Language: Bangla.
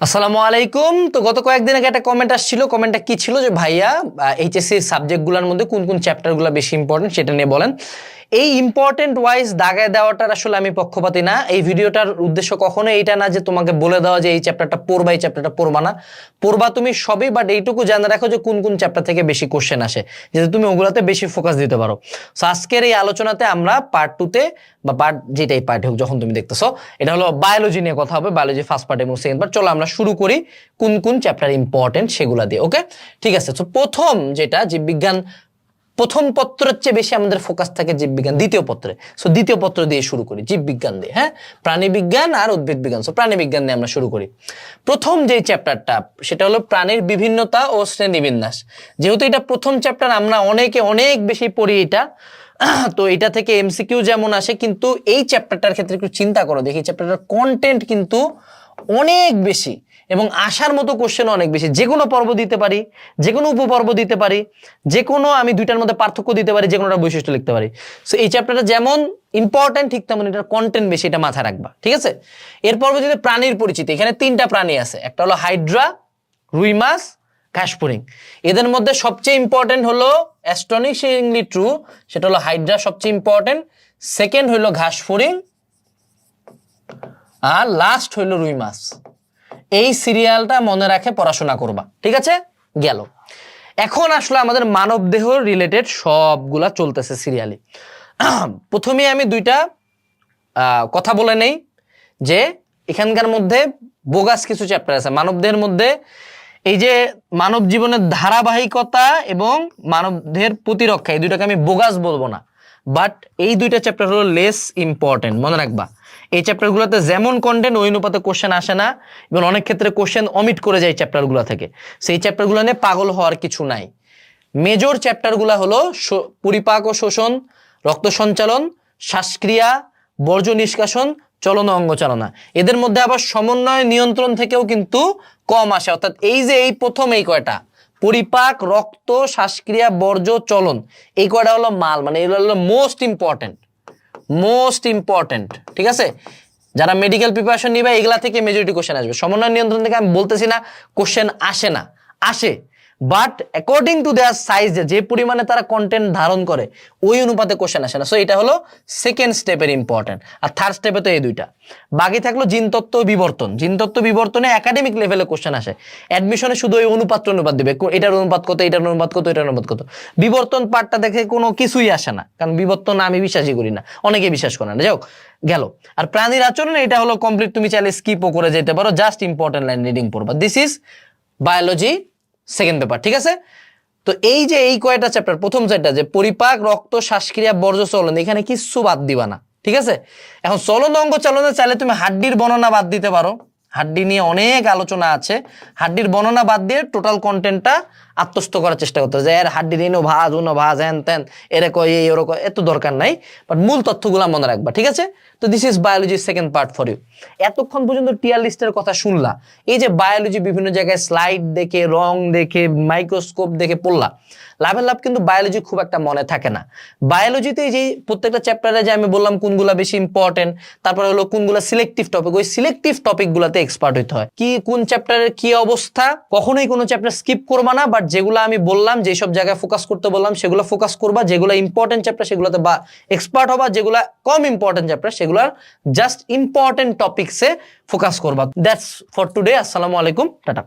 আসসালামু আলাইকুম। তো গত কয়েকদিন আগে একটা কমেন্ট আসছিল। কমেন্টটা কি ছিল? যে ভাইয়া এইচএসসি সাবজেক্টগুলোর মধ্যে কোন কোন চ্যাপ্টারগুলো বেশি ইম্পর্টেন্ট সেটা নিয়ে বলেন। এই ইম্পর্টেন্ট ওয়াইজ দাগায় দেওয়াটার আসলে আমি পক্ষপাতি না। এই ভিডিওটার উদ্দেশ্য কখনো এইটা না যে তোমাকে বলে দেওয়া যে এই চ্যাপ্টারটা পড়বা, এই চ্যাপ্টারটা পড়বা না। পড়বা তুমি সবই বাট এইটুকু জানা রাখো যে কোন কোন চ্যাপ্টার থেকে বেশি কোশ্চেন আসে যাতে তুমি ওগুলোতে বেশি ফোকাস দিতে পারো। সো আজকের এই আলোচনাতে আমরা পার্ট টুতে বা পার্ট যেটাই পার্ট হোক, যখন তুমি দেখতেছো, এটা হলো বায়োলজি নিয়ে কথা হবে বায়োলজি ফার্স্ট পার্ট এবং সেকেন্ড পার্ট চলো আমরা শুরু করি কোন কোন চ্যাপ্টার ইম্পর্টেন্ট সেগুলো দিয়ে ওকে ঠিক আছে তো প্রথম যেটা জীববিজ্ঞান প্রথম পত্রের চেয়ে বেশি আমাদের ফোকাস থাকে জীববিজ্ঞান দ্বিতীয় পত্রে। সো দ্বিতীয় পত্র দিয়ে শুরু করি জীববিজ্ঞান দিয়ে হ্যাঁ? প্রাণীবিজ্ঞান আর উদ্ভিদ বিজ্ঞান। সো প্রাণীবিজ্ঞান দিয়ে আমরা শুরু করি। প্রথম যে চ্যাপ্টারটা সেটা হলো প্রাণীর বিভিন্নতা ও শ্রেণীবিন্যাস। যেহেতু এটা প্রথম চ্যাপ্টার আমরা অনেকে অনেক বেশি পড়ি এটা। তো এটা থেকে এমসিকিউ যেমন আসে, কিন্তু এই চ্যাপ্টারটার ক্ষেত্রে একটু চিন্তা করো, দেখি চ্যাপ্টারটার কন্টেন্ট কিন্তু অনেক বেশি এবং আসার মতো কোশ্চেন অনেক বেশি। যে কোনো পর্ব দিতে পারি যে কোনো উপপর্ব দিতে পারি যে কোনো আমি দুইটার মধ্যে পার্থক্য দিতে পারি যে কোনোটা বৈশিষ্ট্য লিখতে পারি। সো এই চ্যাপ্টারটা যেমন ইম্পর্টেন্ট ঠিক তেমন এটার কন্টেন্ট বেশি এটা মাথায় রাখবা, ঠিক আছে? এর যদি প্রাণীর পরিচিতি, এখানে তিনটা প্রাণী আছে। একটা হলো হাইড্রা, রুই মাছ ঘাসফড়িং এদের মধ্যে সবচেয়ে ইম্পর্টেন্ট হলো অ্যাস্টনিশিংলি ট্রু সেটা হলো হাইড্রা সবচেয়ে ইম্পর্টেন্ট সেকেন্ড হলো ঘাসফড়িং আর লাস্ট হইল রুই মাছ। এই সিরিয়ালটা মনে রাখে পড়াশোনা করবা। ঠিক আছে? গেল। এখন আসলে আমাদের মানব দেহ রিলেটেড সবগুলা চলতেছে সিরিয়ালি প্রথমে আমি দুইটা কথা বলে নেই যে এখানকার মধ্যে বোগাস কিছু চ্যাপ্টার আছে। মানবদেহের মধ্যে এই যে মানব জীবনের ধারাবাহিকতা এবং মানবদেহের প্রতিরক্ষা, এই দুইটাকে আমি বোগাস বলব না। বাট এই দুইটা চ্যাপ্টার হলো লেস ইম্পর্টেন্ট মনে রাখবা। এই চ্যাপ্টারগুলোতে যেমন কন্টেন্ট ওই অনুপাতে কোশ্চেন আসে না। এবং অনেক ক্ষেত্রে কোশ্চেন অমিট করে যায় চ্যাপ্টারগুলো থেকে। সেই চ্যাপ্টারগুলো নিয়ে পাগল হওয়ার কিছু নাই। মেজর চ্যাপ্টারগুলো হলো পরিপাক ও শোষণ, রক্ত সঞ্চালন, শ্বাসক্রিয়া, বর্জ্য নিষ্কাশন, চলন অঙ্গচালনা। এদের মধ্যে আবার সমন্বয় নিয়ন্ত্রণ থেকেও কিন্তু কম আসে। অর্থাৎ এই যে এই প্রথম এই কয়টা পরিপাক, রক্ত, শ্বাসক্রিয়া, বর্জ্য, চলন। এই কয়টা হলো মাল মানে এগুলো হলো মোস্ট ইম্পর্টেন্ট মোস্ট ইম্পর্টেন্ট ঠিক আছে? যারা মেডিকেল প্রিপারেশন নিবে, এগুলা থেকে মেজরিটি কোশ্চেন আসবে। সমন্বয় নিয়ন্ত্রণ থেকে আমি বলতেছি না কোশ্চেন আসে না। আসে। But according to their size যে পরিমাণে তারা কন্টেন্ট ধারণ করে, ওই অনুপাতে কোশ্চেন আসে না। সো এটা হলো সেকেন্ড স্টেপের ইম্পর্টেন্ট আর থার্ড স্টেপে তো এই দুইটা। বাকি থাকল জিনতত্ত্ব বিবর্তন। জিনতত্ত্ব বিবর্তনে একাডেমিক লেভেলে কোশ্চেন আসে। অ্যাডমিশনে শুধু ওই অনুপাত অনুপাত দিবে। এটার অনুপাত কত, এটার অনুপাত কত, এটার অনুপাত কত। বিবর্তন পার্টটা দেখে কোনো কিছুই আসে না। কারণ বিবর্তন আমি বিশ্বাসই করি না। অনেকে বিশ্বাস করে না। যাই হোক, গেল। আর প্রাণীর আচরণ এটা হলো কমপ্লিট তুমি চাইলে স্কিপও করে যেতে পারো। জাস্ট ইম্পর্টেন্ট লাইন রিডিং পড়বা। This is biology second paper ঠিক আছে? তো এই যে এই কয়টা চ্যাপ্টার প্রথম চারটা যে পরিপাক, রক্ত, শ্বাসক্রিয়া, বর্জ্য চলন, এখানে কিচ্ছু বাদ দিবা না, ঠিক আছে? এখন চলন অঙ্গ চলনে চাইলে তুমি হাড্ডির বর্ণনা বাদ দিতে পারো। হাড্ডি নিয়ে অনেক আলোচনা আছে। হাড্ডির বর্ণনা বাদ দিয়ে টোটাল কন্টেন্টটা আত্মস্থ করার চেষ্টা করতে যে, এর হাড্ডির এনো ভাজ উনো ভাজ হ্যান ত্যান এরে কয় এই ওরকম এত দরকার নাই। বাট মূল তথ্যগুলো মনে রাখবা, ঠিক আছে? তো this is biology second part for you এতক্ষণ পর্যন্ত টিয়ার লিস্টের কথা শুনলা। এই যে বায়োলজি বিভিন্ন জায়গায় স্লাইড দেখে, রং দেখে মাইক্রোস্কোপ দেখে পড়লা। লাভের লাভ কিন্তু বায়োলজি খুব একটা মনে থাকে না। বায়োলজিতে যে প্রত্যেকটা চ্যাপ্টারে যে আমি বললাম কোনগুলা বেশি ইম্পর্টেন্ট তারপরে হলো কোনগুলা সিলেক্টিভ টপিক ওই সিলেক্টিভ টপিকগুলোতে এক্সপার্ট হইতে হয়। কি, কোন চ্যাপ্টারের কি অবস্থা, কখনোই কোনো চ্যাপ্টার স্কিপ করবা না বাট যেগুলো আমি বললাম, যেসব জায়গায় ফোকাস করতে বললাম, সেগুলো ফোকাস করবা, যেগুলো ইম্পর্টেন্ট চ্যাপ্টার সেগুলোতে বা এক্সপার্ট হবা, যেগুলো কম ইম্পর্টেন্ট চ্যাপ্টার সেগুলোর জাস্ট ইম্পর্টেন্ট টপিকসে ফোকাস করবা। দ্যাটস ফর টুডে আসসালামু আলাইকুম, টাটা।